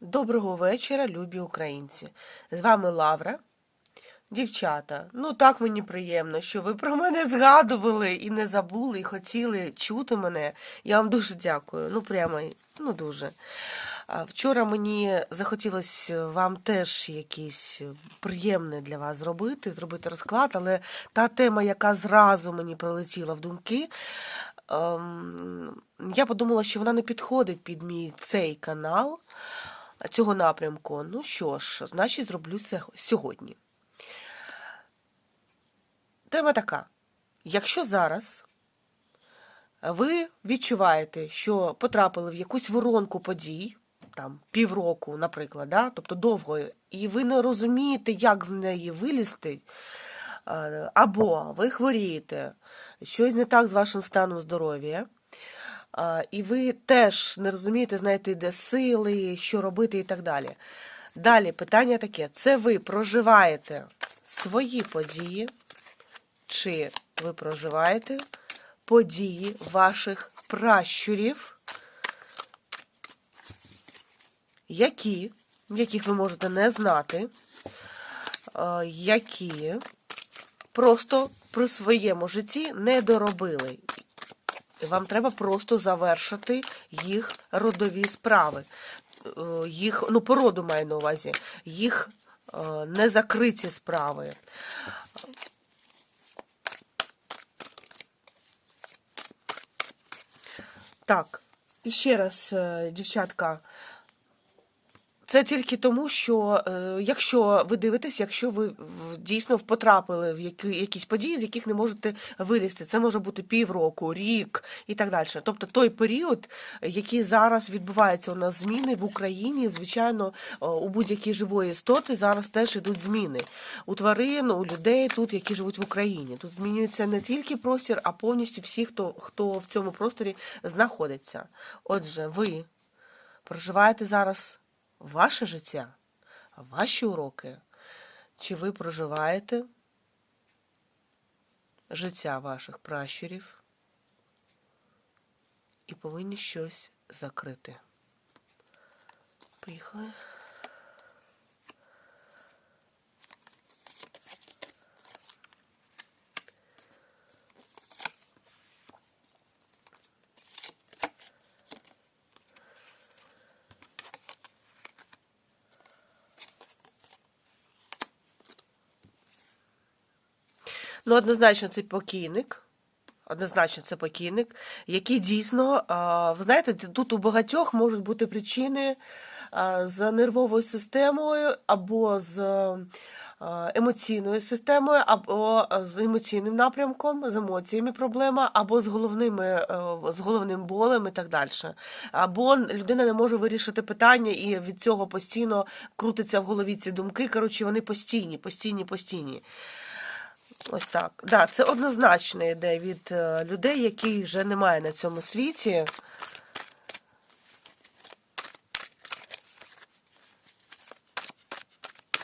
Доброго вечора, любі українці. З вами Лавра. Дівчата, ну так мені приємно, що ви про мене згадували і не забули, і хотіли чути мене. Я вам дуже дякую. Ну, прямо, ну дуже. Вчора мені захотілося вам теж якийсь приємне для вас зробити, зробити розклад, але та тема, яка зразу мені прилетіла в думки, ем, я подумала, що вона не підходить під мій цей канал цього напрямку. Ну що ж, значить, зроблю це сьогодні. Тема така: якщо зараз ви відчуваєте, що потрапили в якусь воронку подій, там півроку, наприклад, да? тобто довго, і ви не розумієте, як з неї вилізти, е, або ви хворієте, щось не так з вашим станом здоров'я, і ви теж не розумієте, знаєте, де сили, що робити і так далі. Далі питання таке: це ви проживаєте свої події, чи ви проживаєте події ваших пращурів, які, яких ви можете не знати, які просто при своєму житті не доробили. Вам треба просто завершити їх родові справи. Е, Їх, ну, породу маю на увазі, їх е, незакриті справи. Так, і ще раз, е, дівчатка, це тільки тому, що е, якщо ви дивитесь, якщо ви в- дійсно потрапили в які, якісь події, з яких не можете вилізти, це може бути півроку, рік і так далі. Тобто той період, який зараз відбувається у нас зміни в Україні, звичайно, у будь-якій живої істоти зараз теж ідуть зміни. У тварин, у людей тут, які живуть в Україні. Тут змінюється не тільки простір, а повністю всі, хто, хто в цьому просторі знаходиться. Отже, ви проживаєте зараз ваше життя, ваші уроки, чи ви проживаєте життя ваших пращурів і повинні щось закрити. Поїхали. Ну, однозначно, це покійник. Однозначно, це покійник, який дійсно, ви знаєте, тут у багатьох можуть бути причини з нервовою системою, або з емоційною системою, або з емоційним напрямком, з емоціями проблема, або з головними, е, з головним болем і так далі. Або людина не може вирішити питання, і від цього постійно крутиться в голові ці думки. Коротше, вони постійні, постійні, постійні. Ось так. Да, це однозначно йде від е, людей, яких вже немає на цьому світі.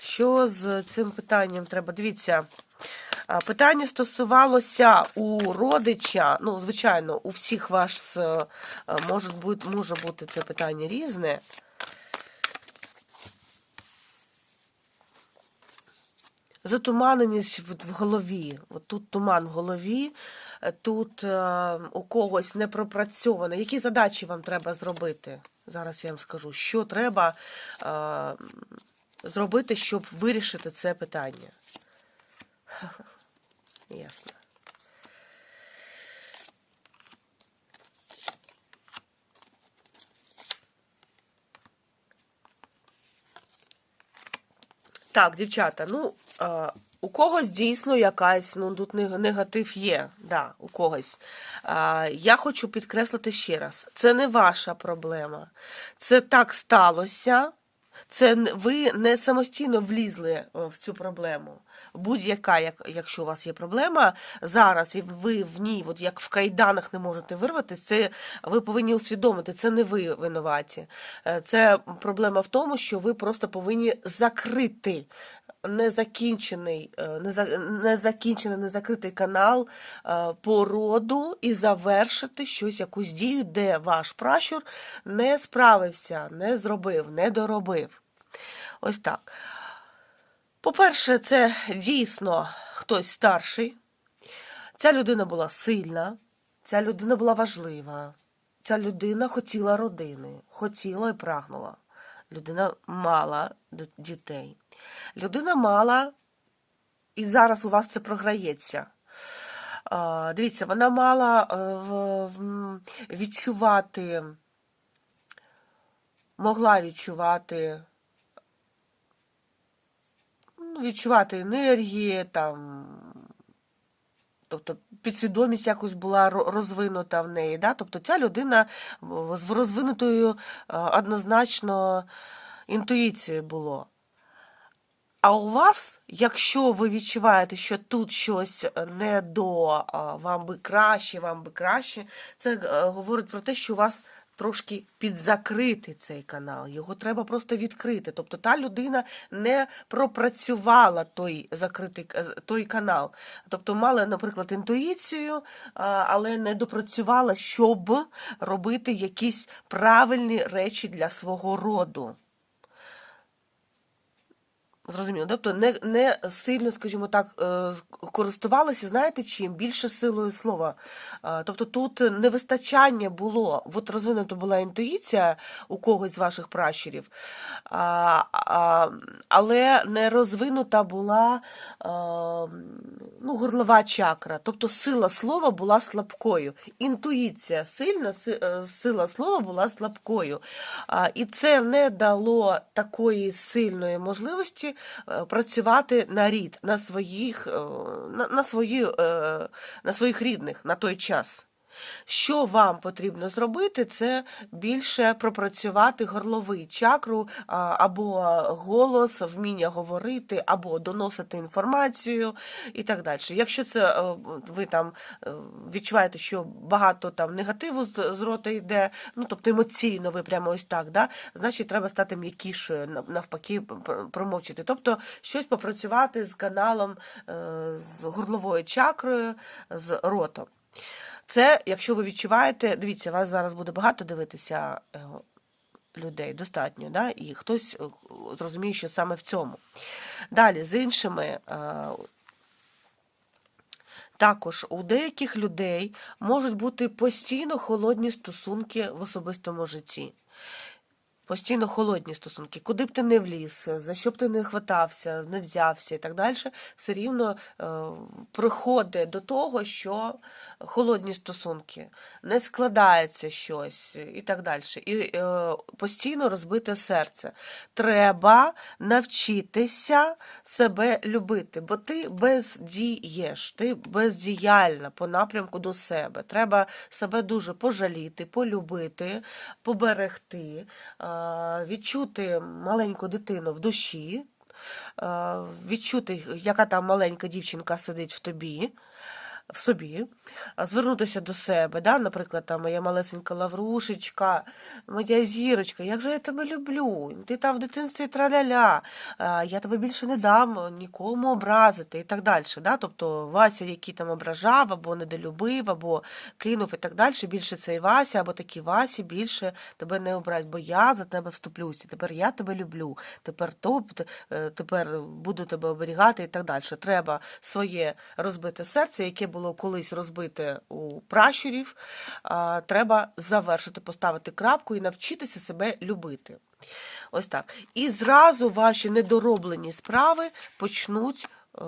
Що з цим питанням треба? Дивіться, питання стосувалося у родича, ну, звичайно, у всіх вас е, е, може бути це питання різне. Затуманеність в, голові. От тут туман в голові, е, тут е, у когось не пропрацьовано. Які задачі вам треба зробити? Зараз я вам скажу, що треба е, зробити, щоб вирішити це питання. Ясно. Так, дівчата, ну, у когось дійсно якась, ну, тут нег- негатив є, да, у когось. Е, я хочу підкреслити ще раз: це не ваша проблема. Це так сталося. Це ви не самостійно влізли в цю проблему. Будь-яка, як, якщо у вас є проблема зараз, і ви в ній, от як в кайданах, не можете вирватися, це ви повинні усвідомити, це не ви винуваті. Е, Це проблема в тому, що ви просто повинні закрити незакінчений, е, неза- незакінчений, незакритий канал е, по роду і завершити щось, якусь дію, де ваш пращур не справився, не зробив, не доробив. Ось так. По-перше, це дійсно хтось старший. Ця людина була сильна, ця людина була важлива, ця людина хотіла родини, хотіла і прагнула. Людина мала дітей. Людина мала, і зараз у вас це програється. Дивіться, вона мала е, відчувати, могла відчувати ну, відчувати енергії, там, тобто підсвідомість якось була розвинута в неї. Да? Тобто ця людина з розвинутою е, однозначно інтуїцією було. А у вас, якщо ви відчуваєте, що тут щось не до, вам би краще, вам би краще, це е, говорить про те, що у вас трошки підзакрити цей канал. Його треба просто відкрити. Тобто та людина не пропрацювала той закритий к- той канал. Тобто мала, наприклад, інтуїцію, але не допрацювала, щоб робити якісь правильні речі для свого роду. Зрозуміло, тобто не, не сильно, скажімо так, е, користувалися, знаєте чим? Більше силою слова. Е, Тобто тут невистачання було, от розвинута була інтуїція у когось з ваших пращурів, але не розвинута була е, ну, горлова чакра. Тобто сила слова була слабкою. Інтуїція сильна, сила слова була слабкою. І це не дало такої сильної можливості працювати на рід, на своїх, е, на, на, свої, е, на своїх рідних на той час. Що вам потрібно зробити, це більше пропрацювати горловий чакру або голос, вміння говорити, або доносити інформацію і так далі. Якщо це е, ви там е, відчуваєте, що багато там негативу з, рота йде, ну тобто емоційно ви прямо ось так, да, значить треба стати м'якішою, навпаки, пр- промовчити. Тобто щось попрацювати з каналом, е, з горловою чакрою, з ротом. Це, якщо ви відчуваєте, дивіться, вас зараз буде багато дивитися е, людей, достатньо, да? і хтось е, зрозуміє, що саме в цьому. Далі, з іншими, е, також у деяких людей можуть бути постійно холодні стосунки в особистому житті. Постійно холодні стосунки. Куди б ти не вліз, за що б ти не хватався, не взявся і так далі, все рівно е, приходить до того, що холодні стосунки, не складається щось і так далі. І е, постійно розбите серце. Треба навчитися себе любити, бо ти бездієш, ти бездіяльна по напрямку до себе. Треба себе дуже пожаліти, полюбити, поберегти, е, відчути маленьку дитину в душі, е, відчути, яка там маленька дівчинка сидить в тобі. В собі, звернутися до себе, да? наприклад, там моя малесенька лаврушечка, моя зірочка, як же я тебе люблю, ти там в дитинстві траляля, я тебе більше не дам нікому образити і так далі. Да? Тобто Вася, який там ображав, або недолюбив, або кинув і так далі, більше цей Вася, або такі Васі більше тебе не обрать, бо я за тебе вступлюся, тепер я тебе люблю, тепер то, е, тепер буду тебе оберігати і так далі. Треба своє розбите серце, яке було колись розбите у пращурів, треба завершити, поставити крапку і навчитися себе любити. Ось так. І зразу ваші недороблені справи почнуть. е,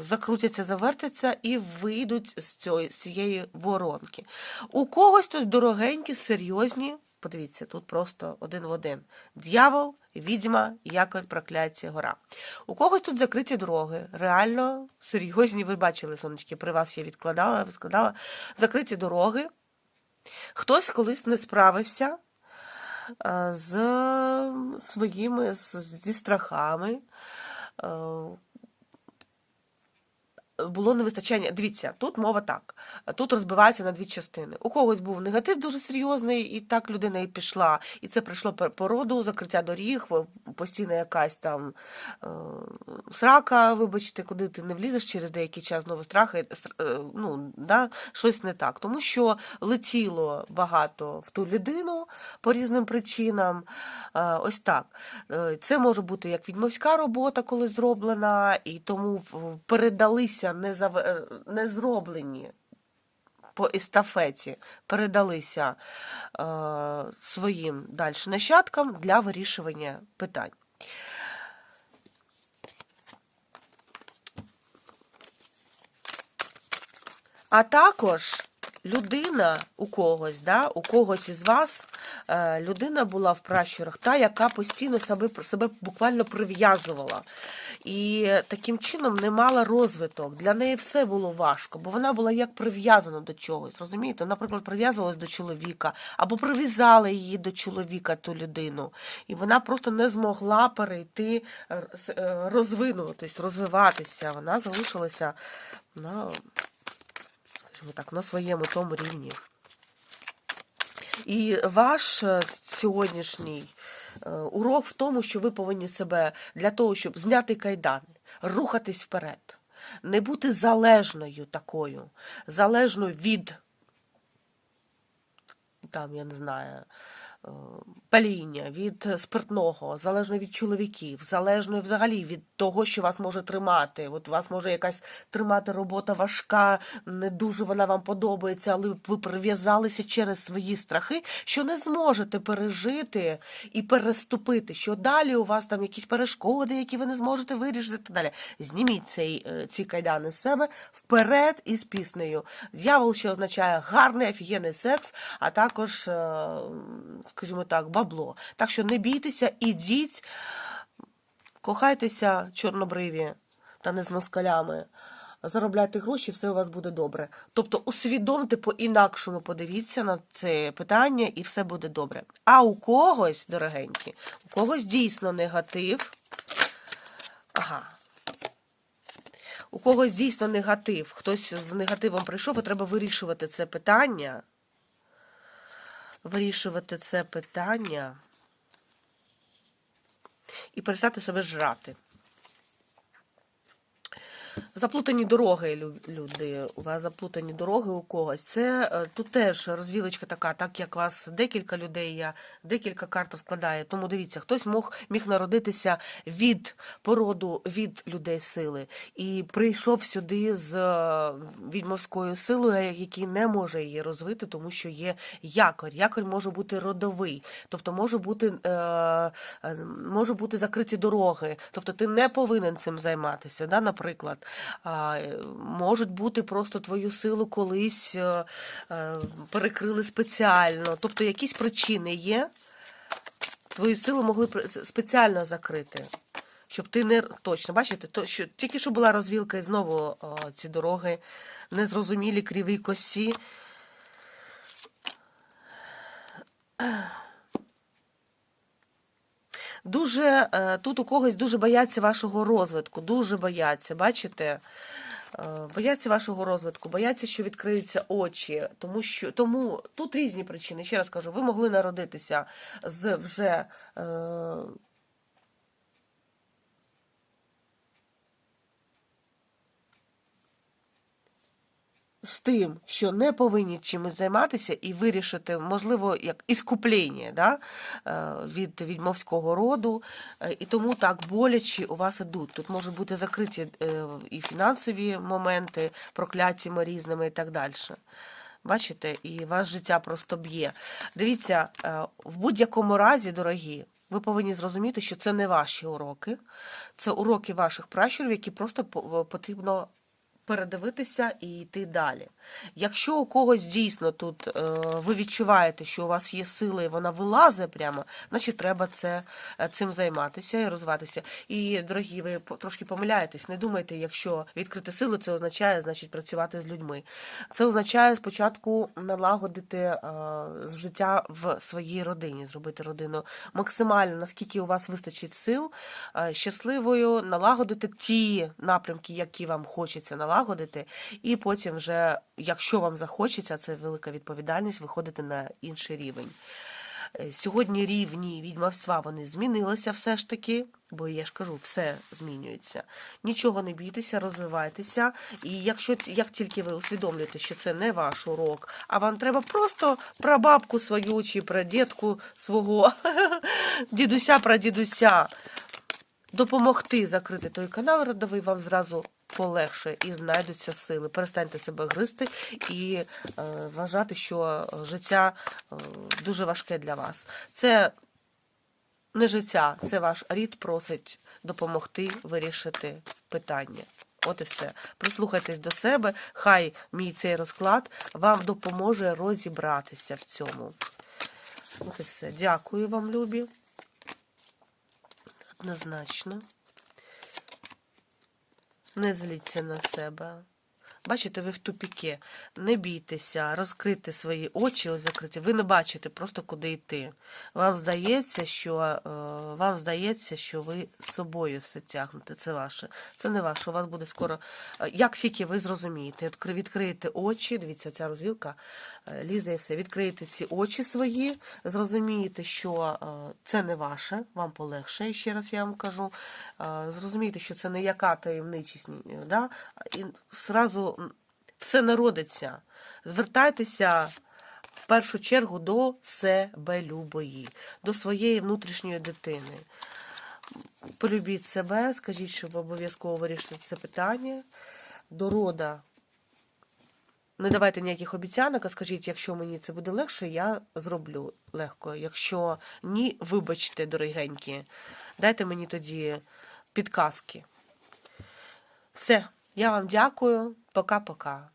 Закрутяться, завертяться і вийдуть з цієї воронки. У когось тут дорогенькі, серйозні. Подивіться, тут просто один в один. Д'явол, відьма, якорь, прокляття, гора. У когось тут закриті дороги, реально серйозні. Ви бачили, сонечки, при вас я відкладала, відкладала. Закриті дороги. Хтось колись не справився е, з своїми зі страхами. Було невистачання. Дивіться, тут мова так. Тут розбивається на дві частини. У когось був негатив дуже серйозний, і так людина і пішла. І це прийшло по закриття доріг, постійна якась там е, срака, вибачте, куди ти не влізеш через деякий час знову страхи. стр- е, Ну, да, щось не так. Тому що летіло багато в ту людину по різним причинам. Е, Ось так. Е, Це може бути як відьмовська робота, коли зроблена, і тому в- передалися не, зав... е, не зроблені по естафеті, передалися е, своїм далі нащадкам для вирішування питань. А також людина у когось, да, у когось із вас е, людина була в пращурах, та, яка постійно себе, себе буквально прив'язувала. І таким чином не мала розвиток. Для неї все було важко, бо вона була як прив'язана до чогось. Розумієте? Наприклад, прив'язувалась до чоловіка, або прив'язали її до чоловіка ту людину. І вона просто не змогла перейти, е, е, розвинутись, розвиватися. Вона залишилася на так, на своєму тому рівні. І ваш е, сьогоднішній е, урок в тому, що ви повинні себе для того, щоб зняти кайдани, рухатись вперед, не бути залежною такою, залежною від, там, я не знаю, е, паління, від спиртного, залежно від чоловіків, залежно взагалі від того, що вас може тримати. От вас може якась тримати робота важка, не дуже вона вам подобається, але ви прив'язалися через свої страхи, що не зможете пережити і переступити, що далі у вас там якісь перешкоди, які ви не зможете вирішити. так Далі зніміть цей, е, ці кайдани з себе вперед із піснею. Д'явол, що означає гарний, офігенний секс, а також, е, скажімо так, бабло. Так що не бійтеся, ідіть, кохайтеся, чорнобриві та не з москалями. Заробляйте гроші, все у вас буде добре. Тобто усвідомте по-інакшому, подивіться на це питання, і все буде добре. А у когось, дорогенькі, у когось дійсно негатив. Ага. У когось дійсно негатив. Хтось з негативом прийшов, і треба вирішувати це питання. Вирішувати це питання і перестати себе жрати. Заплутані дороги, лю- люди. У вас заплутані дороги у когось. Це е, тут теж розвілочка така, так як вас декілька людей, я декілька карт розкладаю. Тому дивіться, хтось мог міг народитися від породу від людей сили і прийшов сюди з е, відьмовською силою, який не може її розвити, тому що є якорь. Якорь може бути родовий, тобто може бути, е, е, може бути закриті дороги. Тобто ти не повинен цим займатися, да, наприклад. Е, можуть бути просто твою силу колись е, е, перекрили спеціально. Тобто якісь причини є. Твою силу могли спеціально закрити. Щоб ти не точно бачите, то що тільки що була розвілка, і знову о, ці дороги незрозумілі, криві косі. Дуже е, тут у когось дуже бояться вашого розвитку, дуже бояться, бачите? Е, Бояться вашого розвитку, бояться, що відкриються очі, тому що тому тут різні причини. Ще раз кажу, ви могли народитися з вже е, з тим, що не повинні чимось займатися, і вирішити, можливо, як іскуплення да, е, від відьмовського роду, е, і тому так боляче у вас ідуть. Тут можуть бути закриті е, і фінансові моменти, прокляттями різними і так далі. Бачите, і вас життя просто б'є. Дивіться, в будь-якому разі, дорогі, ви повинні зрозуміти, що це не ваші уроки, це уроки ваших пращурів, які просто по- потрібно передивитися і йти далі. Якщо у когось дійсно тут е, ви відчуваєте, що у вас є сила і вона вилазить прямо, значить треба це, е, цим займатися і розвиватися. І, дорогі, ви трошки помиляєтесь, не думайте, якщо відкрити силу, це означає, значить, працювати з людьми. Це означає спочатку налагодити е, життя в своїй родині, зробити родину максимально, наскільки у вас вистачить сил, е, щасливою, налагодити ті напрямки, які вам хочеться налагодити налагодити, і потім вже, якщо вам захочеться, це велика відповідальність, виходити на інший рівень. Е, Сьогодні рівні відьмавства вони змінилися все ж таки, бо я ж кажу, все змінюється. Нічого не бійтеся, розвивайтеся. І якщо як тільки ви усвідомлюєте, що це не ваш урок, а вам треба просто прабабку свою чи прадідку свого дідуся, прадідуся допомогти закрити той канал родовий, вам зразу полегше і знайдуться сили. Перестаньте себе гризти і е, вважати, що життя е, дуже важке для вас. Це не життя, це ваш рід просить допомогти вирішити питання. От і все. Прислухайтесь до себе, хай мій цей розклад вам допоможе розібратися в цьому. От і все. Дякую вам, любі. Однозначно. Не зліться на себе. Бачите, ви в тупіки. Не бійтеся, розкрити свої очі, ось закриті. Ви не бачите просто куди йти. Вам здається, що е, вам здається, що ви з собою все тягнете. Це ваше. Це не ваше. У вас буде скоро. е, Як тільки ви зрозумієте, відкриєте очі, дивіться, ця розвілка е, лізе і все. Відкриєте ці очі свої, зрозумієте, що це не ваше, вам полегше, ще раз я вам кажу. Зрозумієте, що це не яка таємничість, да? і зразу все народиться. Звертайтеся в першу чергу до себе любої, до своєї внутрішньої дитини. Полюбіть себе, скажіть, що ви обов'язково вирішите це питання. До рода не давайте ніяких обіцянок, а скажіть, якщо мені це буде легше, я зроблю легко. Якщо ні, вибачте, дорогенькі, дайте мені тоді підказки. Все, я вам дякую. Пока-пока.